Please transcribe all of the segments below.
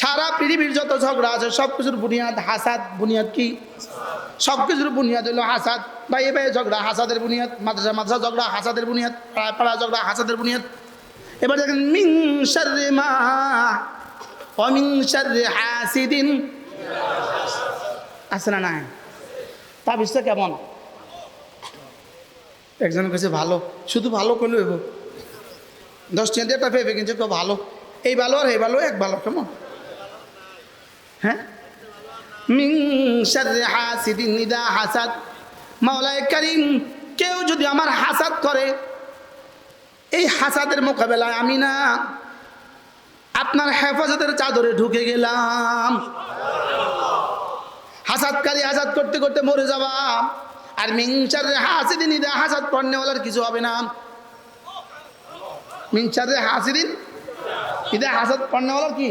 সারা পৃথিবীর যত ঝগড়া আছে সব কিছুর বুনিয়াদ হাসাদ বুনিয়াদ কি? সব কিছুর বুনিয়াদ হলো হাসাদ। ভাই এ ভাই ঝগড়া, হাসাদের বুনিয়াদ, মাদ্রাসা মাদ্রাসা ঝগড়া, হাসাদের বুনিয়াদ, পাড়া পাড়া ঝগড়া, হাসাদের বুনিয়াদ। এবার দেখেন মিং শাররে মা অমিং শাররে হাসিদিন। আছে না নাই? তাবিজটা কেমন? একজন কাছে ভালো, শুধু ভালো করলে হইব। দশ দিয়ে একটা ভেবে কিনছে কেউ ভালো। এই ভালো আর এই ভালো, এক ভালো, কেমন? হ্যাঁ? মিং হাসিদিন নিদা হাসাদ। মাওলায় করিম, কেউ যদি আমার হাসাদ করে, এই হাসাদের মোকাবেলায় আমি না, আপনার হেফাজতের চাদরে ঢুকে গেলাম। হাসাদকারী হাসাদ করতে করতে মরে যাবা আর মিংসারে হাসিদিন ইদা হাসাদ পড়নেওয়ালার কিছু হবে না। মিংসারে হাসিদিন ইদা হাসাদ পড়নেওয়ালার কি?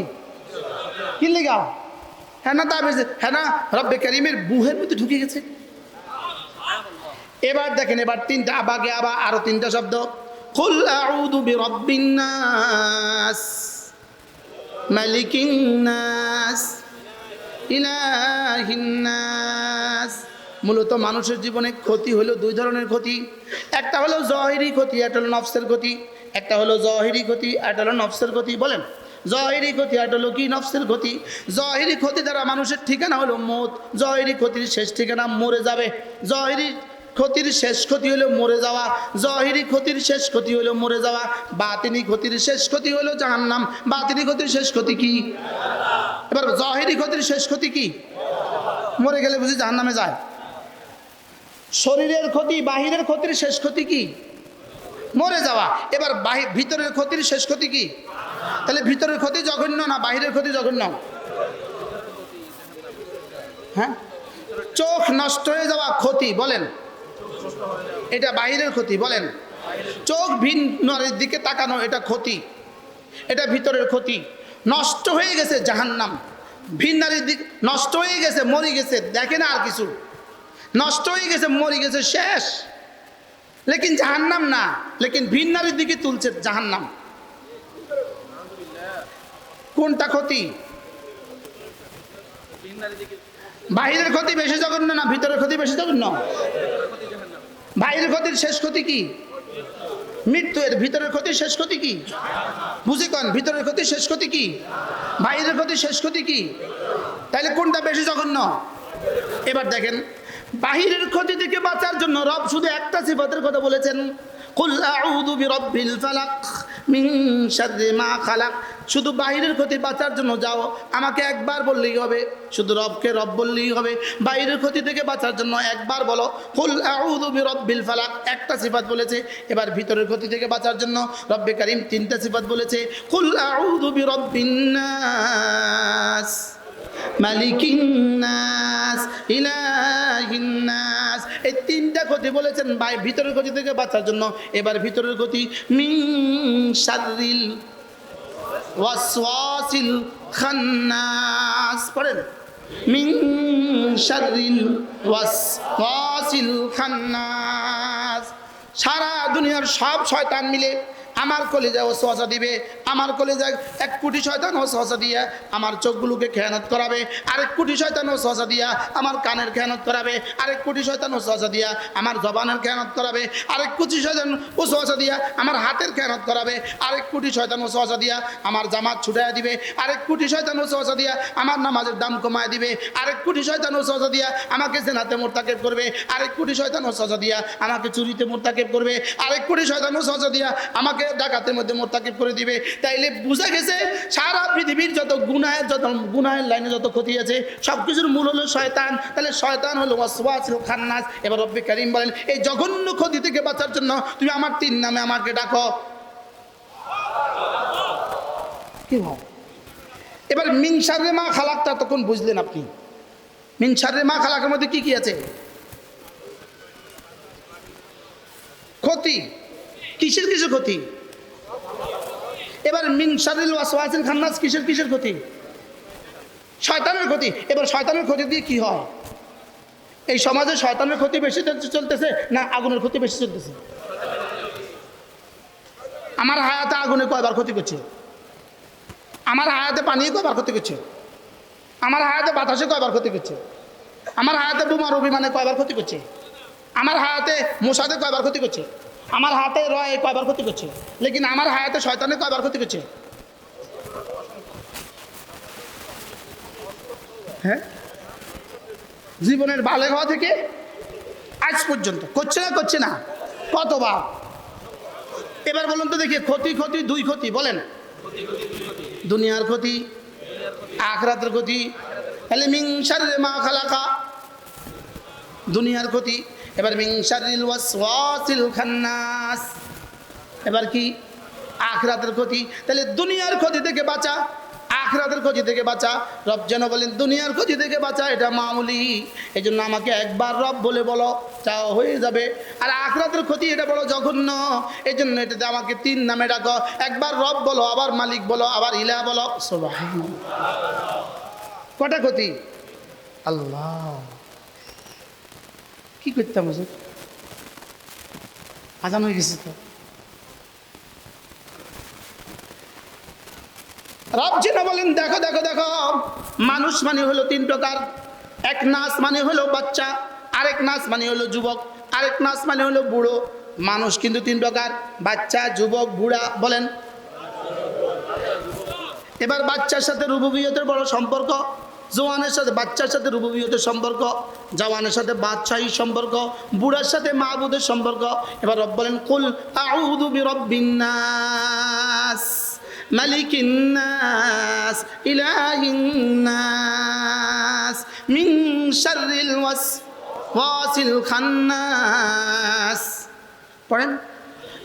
কি লেগা? হ্যাঁ না, তা বেশি হ্যাঁ রব্বে করিমের বুহের মধ্যে ঢুকে গেছে। এবার দেখেন, এবার তিনটা আবাগে আবার আরও তিনটা শব্দ। কুল আউযু বিরাব্বিন নাস, মালিকিন মূলত মানুষের জীবনে ক্ষতি হলো দুই ধরনের ক্ষতি। একটা হলো জহিরি ক্ষতি, একটা হলো নফসের ক্ষতি। একটা হলো জহিরি ক্ষতি, একটা হলো নফসের ক্ষতি, বলেন। জহিরি ক্ষতি একটা হলো কি নফসের ক্ষতি। জহিরি ক্ষতি দ্বারা মানুষের ঠিকানা হলো মত। জহিরি ক্ষতির শেষ ঠিকানা মরে যাবে। জহিরি ক্ষতির শেষ ক্ষতি হলো মরে যাওয়া। জহিরি ক্ষতির শেষ ক্ষতি হলো মরে যাওয়া। বাতিনি ক্ষতির শেষ ক্ষতি হলো জাহান্নাম। বাতিনি ক্ষতির শেষ ক্ষতি কি? এবার জহিরি ক্ষতির শেষ ক্ষতি কি? মরে গেলে বুঝি জাহান্নামে যায়। শরীরের ক্ষতি, বাহিরের ক্ষতির শেষ ক্ষতি কি? মরে যাওয়া। এবার বাহি ভিতরের ক্ষতির শেষ ক্ষতি কি? তাহলে ভিতরের ক্ষতি জঘন্য না বাহিরের ক্ষতি জঘন্য? হ্যাঁ? চোখ নষ্ট হয়ে যাওয়া ক্ষতি, বলেন। এটা বাহিরের ক্ষতি, বলেন। চোখ ভিন্নের দিকে তাকানো, এটা ক্ষতি। এটা ভিতরের ক্ষতি। নষ্ট হয়ে গেছে জাহান্নাম। ভিন্নারির দিক নষ্ট হয়ে গেছে, মরে গেছে, দেখে না আর কিছু। নষ্ট হয়ে গেছে, মরে গেছে, শেষ। লেকিন জাহান্নাম না, লেকিন ভিন্নারির দিকে তুলছে জাহান্নাম। কোনটা ক্ষতি? বাহিরের ক্ষতি বেশি জঘন্য না ভিতরের ক্ষতি বেশি জঘন্য? বাহিরের ক্ষতির শেষ ক্ষতি কি? মৃত্যু এর ভিতরের ক্ষতির শেষ ক্ষতি কি? বুঝি কন, ভিতরের ক্ষতির শেষ ক্ষতি কি? বাইরের ক্ষতির শেষ ক্ষতি কি? তাইলে কোনটা বেশি জঘন্য? এবার দেখেন, বাহিরের ক্ষতি থেকে বাঁচার জন্য রব শুধু একটা সিফাতের কথা বলেছেন, কুল আউযু বিরাব্বিল ফালাক। মা খালাক। শুধু বাহিরের ক্ষতি বাঁচার জন্য যাও, আমাকে একবার বললেই হবে। শুধু রবকে রব বললেই হবে। বাইরের ক্ষতি থেকে বাঁচার জন্য একবার বলো, কুল আউযু বিরাব্বিল ফালাক। একটা সিফাত বলেছে, এবার ভিতরের ক্ষতি থেকে বাঁচার জন্য রব্বে কারিম তিনটা সিফাত বলেছে, কুল আউযু বিরাব্বিন নাস। মালিকিন ক্ষতি বলেছেন, ভাই, ভিতরের গতি থেকে বাঁচার জন্য। এবার ভিতরের গতি, মিন শাররিল ওয়াসওয়াসিল খান্নাস। পড়েন। মিং শারিল ওয়াসওয়াসিল খান্নাস। সারা দুনিয়ার সব শয়তান মিলে আমার কলেজা ও সহসা দিবে আমার কলেজায় এক কোটি শয়তান ও সহসা দিয়ে আমার চোখগুলোকে খেয়ানত করাবে আরেক কোটি শয়তান ও সহসা দিয়া আমার কানের খেয়ানত করাবে আরেক কোটি শয়তান ও সহসা দিয়া আমার জবানের খেয়ানত করাবে আরেক কোটি শয়তান ও সহসা দিয়া আমার হাতের খেয়ানত করাবে আরেক কোটি শয়তান ও সহসা দিয়া আমার জামাত ছুটাইয়া দিবে আরেক কোটি শয়তান ও সহসা দিয়া আমার নামাজের দাম কমায় দিবে আরেক কোটি শয়তান ও সহসা দিয়া আমাকে সেনাতে মোরতাকেব করবে আরেক কোটি শয়তান ও দিয়া আমাকে চুরিতে মোরতাকেব করবে আরেক কোটি শয়তান ও সহসা দিয়া আমাকে ডাকাতের মধ্যে মোরতাকিব করে দিবে। তাইলে বোঝা গেছে সারা পৃথিবীর যত গুনাহের যত গুনাহের লাইনে যত ক্ষতি আছে সব কিছুর মূল হলো শয়তান। তাহলে শয়তান হলো ওয়াসওয়াসিল খান্নাস। এবার রব্বে করিম বলেন, এই জঘন্য ক্ষতি থেকে বাঁচার জন্য তুমি আমার তিন নামে আমাকে ডাকো। এবার মিনসারে মা খালাকটা তখন বুঝলেন আপনি। মিনসারে মা খালাকের মধ্যে কি কি আছে? ক্ষতি। কিসের কিছু ক্ষতি? এবার মিন শারিল ওয়াসওয়াসিল খান্নাস কিসের কিসের ক্ষতি? শয়তানের ক্ষতি। এবার শয়তানের ক্ষতি দিয়ে কি হয়? এই সমাজে শয়তানের ক্ষতি বেশি চলতেছে না আগুনের ক্ষতি বেশি চলতেছে? আমার হায়াতে আগুনে কয়বার ক্ষতি করছে? আমার হায়াতে পানি কয়বার ক্ষতি করছে? আমার হায়াতে বাতাসে কয়বার ক্ষতি করছে? আমার হায়াতে বোমার অভিমানে কয়বার ক্ষতি করছে? আমার হায়াতে মশাতে কয়বার ক্ষতি করছে? আমার হাতে রয়ে কয়বার ক্ষতি করছে লেকিন আমার হায়াতে শয়তানে কয়বার ক্ষতি করছে হ্যাঁ? জীবনের বালে হওয়া থেকে আজ পর্যন্ত। করছে না করছে না? কতবার? এবার বলুন তো দেখি, ক্ষতি ক্ষতি, দুই ক্ষতি, বলেন। দুনিয়ার ক্ষতি, আখরাতের ক্ষতি দুনিয়ার ক্ষতি এবার মিংসারিল ওয়াসওয়াসিল খান্নাস। এবার কি? আখরাতের ক্ষতি। তাহলে দুনিয়ার ক্ষতি থেকে বাঁচা, আখরাতের ক্ষতি থেকে বাঁচা। রব যেন বলেন, দুনিয়ার ক্ষতি থেকে বাঁচা, এটা মামুলি। এই জন্য আমাকে একবার রব বলে বলো চাও হয়ে যাবে। আর আখরাতের ক্ষতি এটা বলো জঘন্য। এই জন্য এটাতে আমাকে তিন নামে ডাকো। একবার রব বলো, আবার মালিক বলো, আবার ইলা বলো। সুবহানাল্লাহ। কটা ক্ষতি? আল্লাহ। কি করতাম হুজুর আজান হয়ে গেছে তো। রব যেন বলেন, দেখো দেখো দেখো। মানুষ মানে হলো তিন প্রকার। এক নাচ মানে হলো বাচ্চা, আরেক নাচ মানে হলো যুবক, আরেক নাচ মানে হলো বুড়ো। মানুষ কিন্তু তিন প্রকার, বাচ্চা, যুবক, বুড়া, বলেন। এবার বাচ্চার সাথে রুবুবিয়তের বড় সম্পর্ক। জোয়ানের সাথে, বাচ্চার সাথে রুবুবিয়তের সম্পর্ক, জওয়ানের সাথে বাদশাহী সম্পর্ক, বুড়ার সাথে মাহবুদের সম্পর্ক। এবার রব বলেন, কুল আউযু বিরাব্বিন নাস, মালিকিন নাস, ইলাহিন নাস, মিন শাররিল ওয়াসওয়াসিল খান্নাস। পড়েন?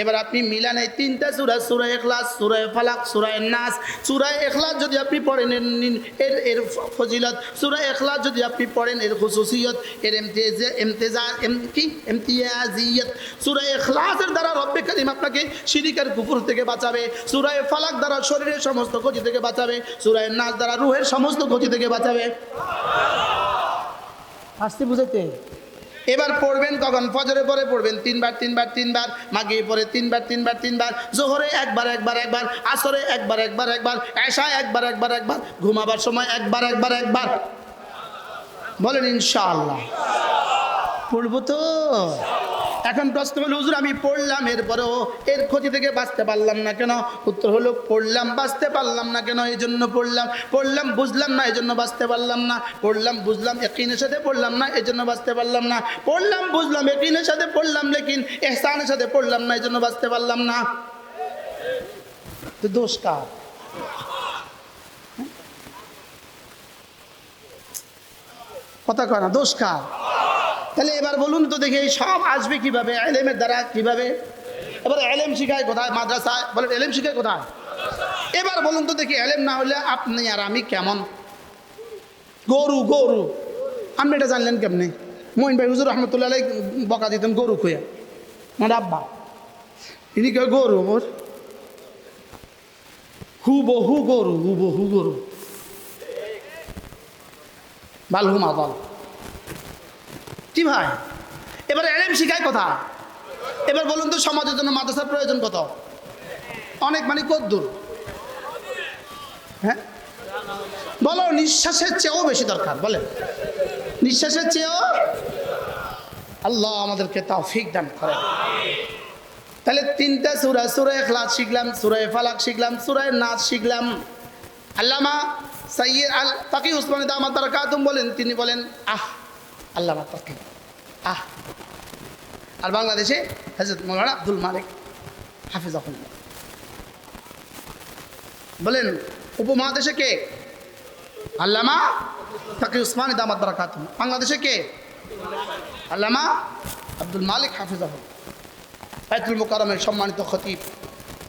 এবার আপনি মিলান এই তিনটা সূরা সূরা এখলাস সূরা ফালাক, সূরা নাস। সূরা ইখলাস যদি আপনি পড়েন, এর এর ফজিলত। সূরা ইখলাস যদি আপনি পড়েন, এর খুসুসিয়ত, এর ইমতিজা, এম- কি? ইমতিয়াজিয়ত। সূরা ইখলাসের দ্বারা রব্বে কারীম আপনাকে শিরিকের কুকুর থেকে বাঁচাবে। সূরা ফালাক দ্বারা শরীরের সমস্ত ক্ষতি থেকে বাঁচাবে। সূরা নাস দ্বারা রুহের সমস্ত ক্ষতি থেকে বাঁচাবে। আসতে বুঝাইতে? এবার পড়বেন কখন? ফজরে পরে পড়বেন। তিনবার তিনবার তিনবার মাগে পরে তিনবার তিনবার তিনবার, জোহরে একবার একবার একবার, আসরে একবার একবার একবার, এশায় একবার একবার একবার, ঘুমাবার সময় একবার একবার একবার। বলেন ইনশাআল্লাহ। পড়ব তো? এখন প্রশ্ন হলো, হুজুর, আমি পড়লাম, এরপরেও এর ক্ষতি থেকে বাঁচতে পারলাম না কেন? উত্তর হলো, পড়লাম, বাঁচতে পারলাম না কেন? এই জন্য পড়লাম। পড়লাম, বুঝলাম না এই জন্য বাঁচতে পারলাম না। পড়লাম, বুঝলাম একিনের সাথে পড়লাম না এই জন্য বাঁচতে পারলাম না। পড়লাম, বুঝলাম একিনের সাথে পড়লাম, লেকিন এহসানের সাথে পড়লাম না এই জন্য বাঁচতে পারলাম না। তো দোষ কার? কথা কয় না, দোষ কার? তাহলে এবার বলুন তো দেখি সব আসবে কীভাবে? এলেমের দ্বারা কীভাবে? এবার এলেম শিখায় কোথায়? মাদ্রাসায়। বলেন, এলেম শিখায় কোথায়? এবার বলুন তো দেখি এলেম না হলে আপনি আর আমি কেমন? গরু গরু। আপনি এটা জানলেন কেমনে? মোহিন ভাই হুজুর রহমতুল্লাহ বকা দিতেন গরু খুঁয়া। আমার আব্বা। ইনি কেউ গরু মোর? হু বহু গরু হু বহু গরু। বাল হুমা কি ভাই? এবার এলেম শিখায় কথা। এবার বলুন তো, সমাজের জন্য মাদ্রাসার প্রয়োজন কত? অনেক মানে কত দূর? হ্যাঁ? বলো, নিঃশ্বাসের চেয়েও বেশি দরকার, বলেন। নিঃশ্বাসের চেয়েও আল্লাহ আমাদেরকে তৌফিক দান করে তাহলে তিনটা সুরা সুরায় এখলাস শিখলাম সুরায় ফালাক শিখলাম সুরায় নাচ শিখলাম। আল্লামা সাইয়দ আল তাকি উসমান দামাত বলেন, তিনি বলেন, আহ আল্লামা তাকি আহ। আর বাংলাদেশে হজরত মৌলানা আব্দুল মালিক হাফিজাহুল্লাহ। বলেন, উপমহাদেশে কে? আল্লামা তাকি উসমান দামাত বারাকাতুম বাংলাদেশে কে? আল্লামা আব্দুল মালিক হাফিজাহুল্লাহ। বাইতুল মোকারমের সম্মানিত খতিব।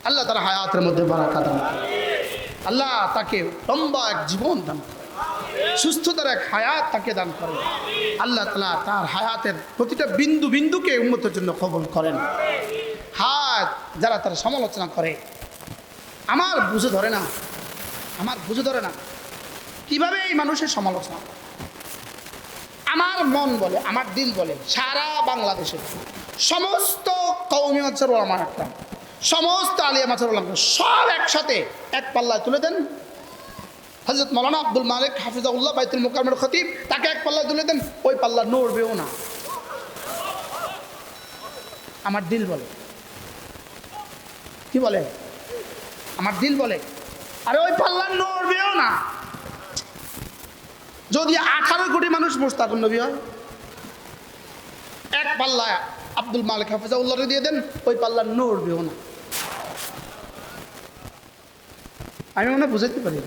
আল্লাহ তার হায়াতের মধ্যে বারাকা দান আল্লাহ তাকে লম্বা এক জীবন দান করেন। সুস্থতার এক হায়াত তাকে দান করেন। আল্লাহ তালা তার হায়াতের প্রতিটা বিন্দু বিন্দুকে উন্নতের জন্য কবল করেন। হাত যারা তার সমালোচনা করে, আমার বুঝে ধরে না, আমার বুঝে ধরে না, কীভাবে এই মানুষের সমালোচনা? আমার মন বলে, আমার দিল বলে, সারা বাংলাদেশের সমস্ত কৌমি মাছের আমার একটা সমস্ত আলিয়া মাছের সব একসাথে এক পাল্লায় তুলে দেন। হজরত মৌলানা আব্দুল মালিক হাফিজাউল্লাহ বাইতুল মোকামের খতিব, তাকে এক পাল্লা তুলে দেন, ওই পাল্লা নড়বেও না। আমার দিল বলে। কি বলে? আমার দিল বলে। আরে ওই পাল্লা নড়বেও না। যদি আঠারো কোটি মানুষ মোস্তাকুন নবী হয়, এক পাল্লা আব্দুল মালিক হাফিজাউল্লাহরে দিয়ে দেন, ওই পাল্লা নড়বেও না। আমি মনে বুঝাইতে পারি।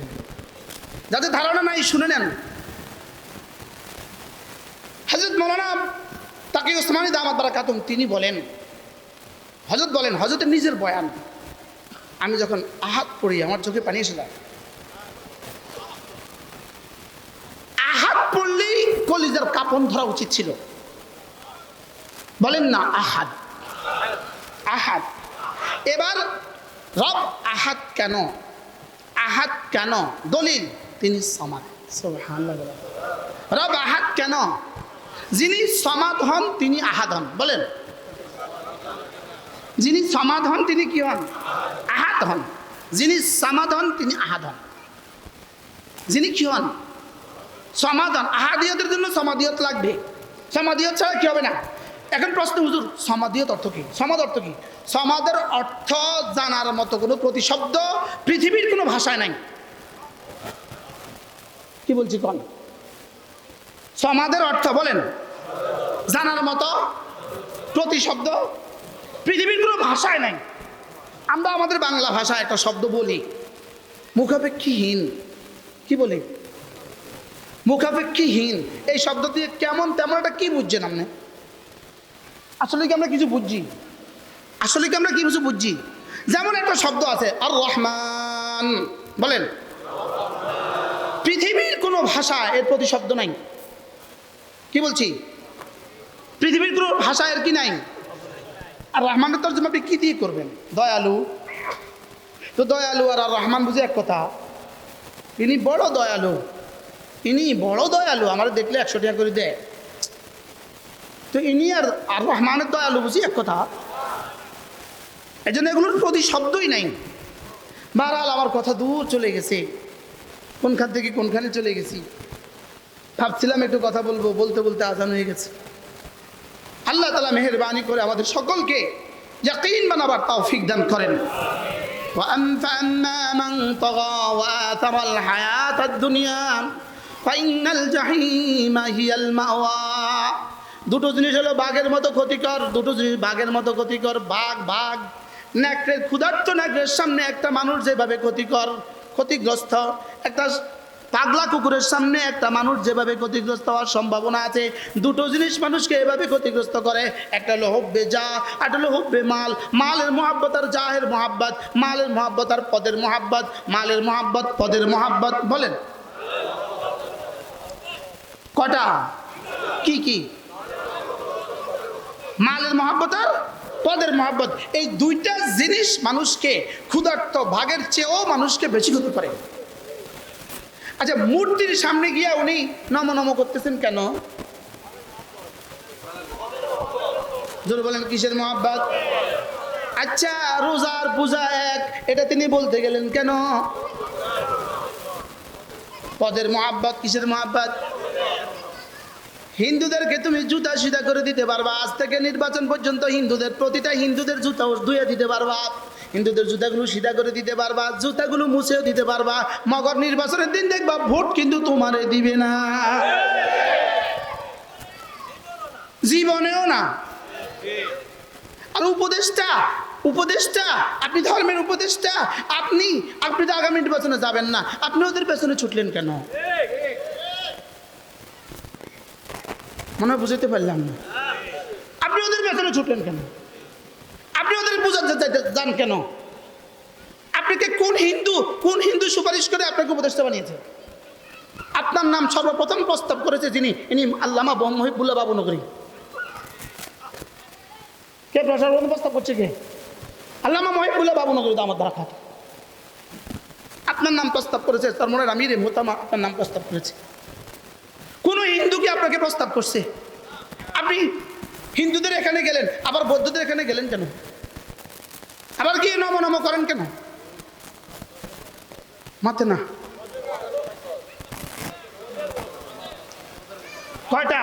যাদের ধারণা নাই, শুনে নেন। হজরত মৌলানা তাকে ওসমানী দামাত বারা তিনি বলেন হজরত বলেন হজরতের নিজের বয়ান। আমি যখন আহাত পড়ি, আমার চোখে পানি এসে যায়। আহাত পড়লেই কলিজার কাপন ধরা উচিত ছিল। বলেন না আহাদ আহাত। এবার রব আহাত কেন? আহাত কেন? দলিল। তিনি সমাদ। রব আহাদ কেন? যিনি সমাদ হন, তিনি আহাদ হন। বলেন। যিনি সমাদ হন, তিনি কি হন? আহাদ হন। যিনি সমাদ হন, তিনি আহাদ হন। যিনি কি হন? সমাধান আহাদিয়তের জন্য সমাধিয়ত লাগবে। সমাধিয়ত ছাড়া কি হবে না? এখন প্রশ্ন, হুজুর সমাধিয়ত অর্থ কি? সমাদ অর্থ কি? সমাদের অর্থ জানার মতো কোনো প্রতিশব্দ পৃথিবীর কোনো ভাষায় নাই। কি বলছি কন? সমাদের অর্থ বলেন, জানার মতো প্রতিশব্দ পৃথিবীর কোনো ভাষায় নাই। আমরা আমাদের বাংলা ভাষায় একটা শব্দ বলি। মুখাপেক্ষীহীন। কি বলি? মুখাপেক্ষীহীন। এই শব্দ দিয়ে কেমন তেমন একটা কি বুঝছেন আপনি? আসলে কি আমরা কিছু বুঝছি? আসলে কি আমরা কি কিছু বুঝছি? যেমন একটা শব্দ আছে আর রহমান বলেন, পৃথিবীর কোনো ভাষা এর প্রতি শব্দ নাই। কি বলছি? পৃথিবীর কোনো ভাষা এর কি নাই? আর রহমানের তর্জমা আপনি কি দিয়ে করবেন? দয়ালু। তো দয়ালু আর আর রহমান বুঝে এক কথা। ইনি বড় দয়ালু। ইনি বড় দয়ালু। আমার দেখলে একশো টাকা করে দেয়। তো ইনি আর আর রহমানের দয়ালু বুঝি এক কথা। এই জন্য এগুলোর প্রতি শব্দই নাই। বারাল আমার কথা দূর চলে গেছে। কোনখান থেকে কোনখানে চলে গেছি ভাবছিলাম একটু কথা বলবো বলতে বলতে আজান হয়ে গেছে আল্লাহ তালা মেহরবানি করে আমাদের সকলকে ইয়াকিন বানাবার তৌফিক দান করেন وأما من طغى وآثر الحياة الدنيا فإن الجحيم هي المأوى দুটো জিনিস হলো বাঘের মতো ক্ষতিকর দুটো জিনিস বাঘের মতো ক্ষতিকর বাঘ বাঘ ন্যাকড়ের ক্ষুধার্ত ন্যাকড়ের সামনে একটা মানুষ যেভাবে ক্ষতিকর ক্ষতিগ্রস্ত। একটা পাগলা কুকুরের সামনে একটা মানুষ যেভাবে ক্ষতিগ্রস্ত হওয়ার সম্ভাবনা আছে, দুটো জিনিস মানুষকে এভাবে ক্ষতিগ্রস্ত করে। একটা হলো হব্বে যা একটা হলো হব্বে মাল। মালের মহাব্বত আর জাহের মহাব্বত। মালের মহাব্বত আর পদের মহাব্বত। মালের মহাব্বত, পদের মহাব্বত। বলেন। কটা? কি কি? মালের মহাব্বত আর পদের মহাব্বত, এই দুইটা জিনিস মানুষকে ক্ষুধার্ত ভাগের চেয়েও মানুষকে বেশি ক্ষতি করে। আচ্ছা মূর্তির সামনে গিয়া উনি নম নম করতেছেন কেন? জোর বলেন, কিসের মহাব্বত? আচ্ছা রোজার পূজা এক, এটা তিনি বলতে গেলেন কেন? পদের মহাব্বত, কিসের মহাব্বত? হিন্দুদেরকে তুমি জুতা সিধা করে দিতে পারবা। আজ থেকে নির্বাচন পর্যন্ত হিন্দুদের প্রতিটা হিন্দুদের জুতা ধুয়ে দিতে পারবা। হিন্দুদের জুতাগুলো সিধা করে দিতে পারবা, জুতাগুলো মুছেও দিতে পারবা। মগর নির্বাচনের দিন দেখবা, ভোট কিন্তু তোমারে দিবে না। জীবনেও না। আর উপদেশটা উপদেশটা আপনি ধর্মের উপদেশটা আপনি আপনি তো আগামী নির্বাচনে যাবেন না। আপনি ওদের পেছনে ছুটলেন কেন? মনে হয় বুঝতে পারলাম না। আপনি ওদের পেছনে ছুটলেন কেন? আপনি ওদের বুঝাতে যান কেন? আপনাকে কোন হিন্দু কোন হিন্দু সুপারিশ করে আপনাকে উপদেষ্টা বানিয়েছে? আপনার নাম সর্বপ্রথম প্রস্তাব করেছে যিনি, ইনি আল্লামা মহিবুল্লাহ বাবু নগরী। কে সর্বপ্রথম প্রস্তাব করছে কে? আল্লামা মহিবুল্লাহ বাবু নগরী আমার দ্বারা আপনার নাম প্রস্তাব করেছে তার মনে আমির মোতামা, আপনার নাম প্রস্তাব করেছে। আপনাকে প্রস্তাব করছে। আপনি হিন্দুদের এখানে গেলেন, আবার বৌদ্ধদের এখানে গেলেন কেন? আবার গিয়ে নম নম করেন কেন? মাতে না। কয়টা?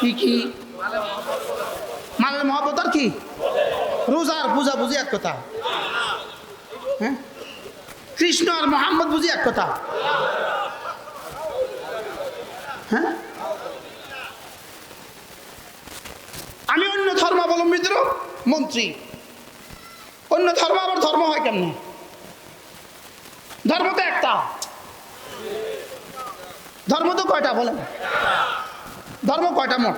কি কি? মালের মহাপত আর কি? রোজার পূজা বুঝি এক কথা। হ্যাঁ? কৃষ্ণ আর মোহাম্মদ বুঝি এক কথা। হ্যাঁ? আমি অন্য ধর্মাবলম্বীদেরও মন্ত্রী। অন্য ধর্ম আবার ধর্ম হয় কেমনে? ধর্ম তো একটা। ধর্ম তো কয়টা বলেন? ধর্ম কয়টা মোট?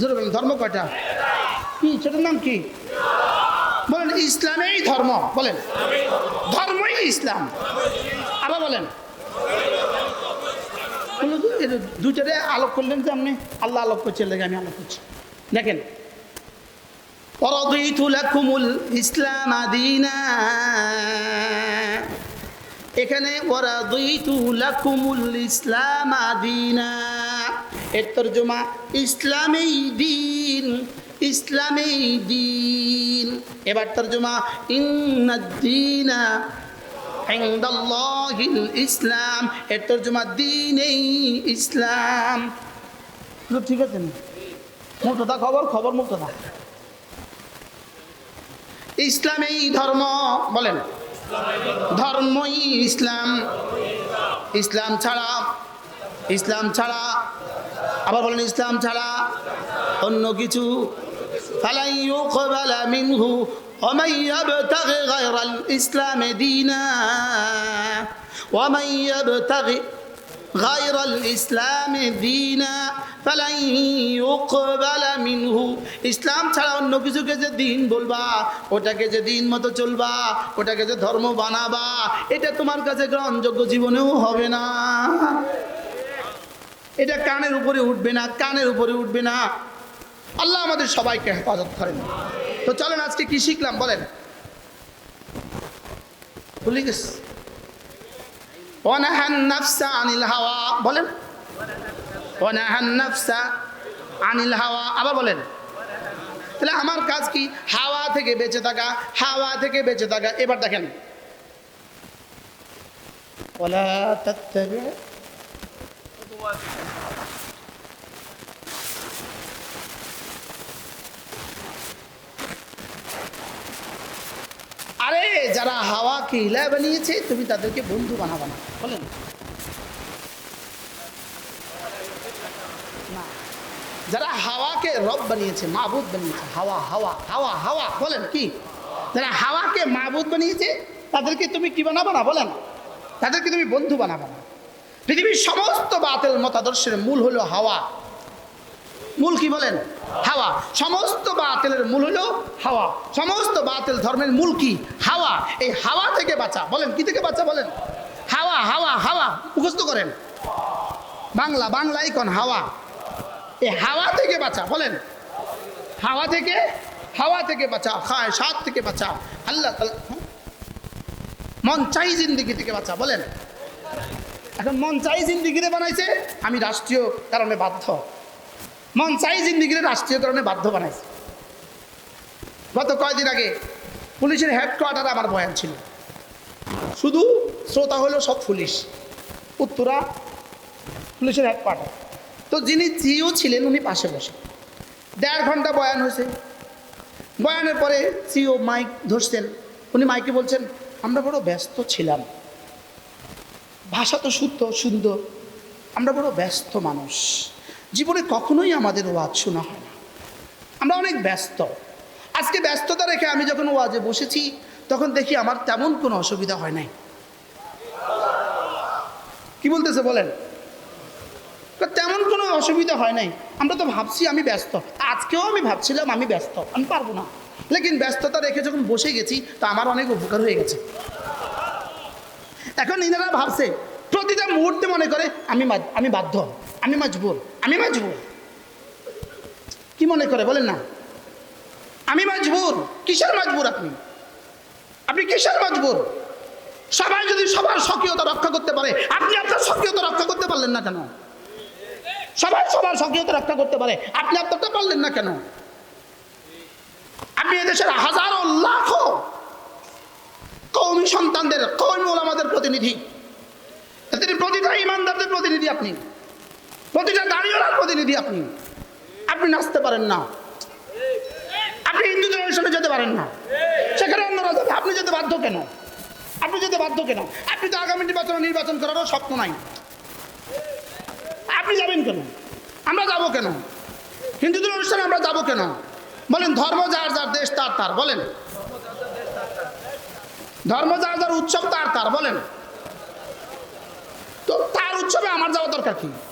জোরে বলেন, ধর্ম কয়টা? কি, সেটার নাম কি? বলেন, ইসলামেই ধর্ম, বলেন। ধর্মই ইসলাম। আবার বলেন। দুইটারে আলোক করলেন যে আপনি, আল্লাহ আলোক করছে লেগে আমি আলোক করছি। দেখেন। ইসলাম এখানে ইসলাম এর তর্জমা, ইসলামেই দিন ইসলামেই দিন। এবার তর্জমা ইন্নাদ্দিনা ইন্দাল্লাহিল ইসলাম। এর তর্জমা, দিনেই ইসলাম। ঠিক আছে না মুক্তদা খবর খবর মুক্তদা ইসলামেই ধর্ম বলেন ধর্মই ইসলাম ইসলাম ছাড়া ইসলাম ছাড়া আবার বলেন ইসলাম ছাড়া অন্য কিছু ফালাই ইউকবালা মিনহু ومن يبتغ غير الإسلام دينا ومن يبتغ غير الإسلام دينا ইসলাম ছাড়া অন্য কিছুকে যে দিন বলবা, ওটাকে যে দিন মতো চলবা, ওটাকে যে ধর্ম বানাবা, এটা তোমার কাছে গ্রহণযোগ্য জীবনেও হবে না। এটা কানের উপরে উঠবে না, কানের উপরে উঠবে না। আল্লাহ আমাদের সবাইকে হেফাজত করেন। তো চলেন, আজকে কি শিখলাম বলেন? বলেন। আনিল হাওয়া আবার বলেন, তাহলে আমার কাজ কি? হাওয়া থেকে বেঁচে থাকা, হাওয়া থেকে বেঁচে থাকা। এবার দেখেন। আরে, যারা হাওয়াকে ইলা বানিয়েছে, তুমি তাদেরকে বন্ধু বানাবো না। বলেন। যারা হাওয়াকে রব বানিয়েছে, মাবুদ বানিয়েছে, হাওয়া হাওয়া হাওয়া হাওয়া, বলেন কি? যারা হাওয়াকে মাবুদ বানিয়েছে, তাদেরকে তুমি কি বানাবো না? বলেন। তাদেরকে তুমি বন্ধু বানাবো না। পৃথিবীর সমস্ত বাতিল মতাদর্শের মূল হলো হাওয়া। মূল কি বলেন? হাওয়া। সমস্ত বাতিলের মূল হলো হাওয়া। সমস্ত বাতিল ধর্মের মূল কি? হাওয়া। এই হাওয়া থেকে বাঁচা। বলেন, কি থেকে বাঁচা বলেন? হাওয়া হাওয়া হাওয়া। মুখস্থ করেন। বাংলা বাংলাই কোন হাওয়া? হাওয়া থেকে বাঁচা, বলেন। হাওয়া থেকে হাওয়া থেকে বাঁচা, খায় সাত থেকে বাঁচা, আল্লাহ? মন চাই জিন্দিগি থেকে বাঁচা, বলেন। এখন মন চাই জিন্দিগিরে বানাইছে, আমি রাষ্ট্রীয় কারণে বাধ্য। মন চাই জিন্দিগিরে রাষ্ট্রীয় কারণে বাধ্য বানাইছে। গত কয়দিন আগে পুলিশের হেডকোয়ার্টার আমার বয়ান ছিল। শুধু শ্রোতা হলো সব পুলিশ, উত্তরা পুলিশের হেডকোয়ার্টার তো যিনি জিও ছিলেন, উনি পাশে বসে। দেড় ঘণ্টা বয়ান হয়েছে। বয়ানের পরে সিও মাইক ধরছেন। উনি মাইকে বলছেন, আমরা বড় ব্যস্ত ছিলাম। ভাষা তো শুদ্ধ সুন্দর আমরা বড় ব্যস্ত মানুষ। জীবনে কখনোই আমাদের ওয়াজ শোনা হয় না। আমরা অনেক ব্যস্ত। আজকে ব্যস্ততা রেখে আমি যখন ওয়াজে বসেছি, তখন দেখি আমার তেমন কোনো অসুবিধা হয় নাই। কি বলতেছে বলেন? তেমন কোনো অসুবিধা হয় নাই। আমরা তো ভাবছি আমি ব্যস্ত। আজকেও আমি ভাবছিলাম আমি ব্যস্ত। আমি পারব না। লেকিন ব্যস্ততা রেখে যখন বসে গেছি, তা আমার অনেক উপকার হয়ে গেছে। এখন ইনারা ভাবছে, প্রতিটা মুহূর্তে মনে করে, আমি আমি বাধ্য। আমি মজবুর। আমি মজবুর। কি মনে করে বলেন না? আমি মজবুর। কিসের মাজবুর আপনি? আপনি কিসের মজবুর? সবাই যদি সবার স্বকীয়তা রক্ষা করতে পারে, আপনি আপনার স্বকীয়তা রক্ষা করতে পারলেন না কেন? সবাই সবার সক্রিয়তা রক্ষা করতে পারে। আপনি আপনারটা পারলেন না কেন? আপনি এদেশের হাজারো, লাখো কৌমি সন্তানদের, কৌমি ওলামাদের প্রতিনিধি। তিনি প্রতিটা ইমানদারদের প্রতিনিধি আপনি। প্রতিটা দাঁড়িয়েলার প্রতিনিধি আপনি। আপনি নাচতে পারেন না। আপনি হিন্দুদের অনুষ্ঠানে যেতে পারেন না। সেখানে অন্যরা যাবে। আপনি যেতে বাধ্য কেন? আপনি যেতে বাধ্য কেন? আপনি তো আগামী নির্বাচনে নির্বাচন করারও স্বপ্ন নাই। আপনি যাবেন কেন? আমরা যাব কেন? হিন্দুদের অনুষ্ঠানে আমরা যাব কেন? বলেন, ধর্ম যার যার দেশ, তার তার, বলেন। ধর্ম যার যার উৎসব, তার তার, বলেন। তো তার উৎসবে আমার যাওয়া দরকার কি?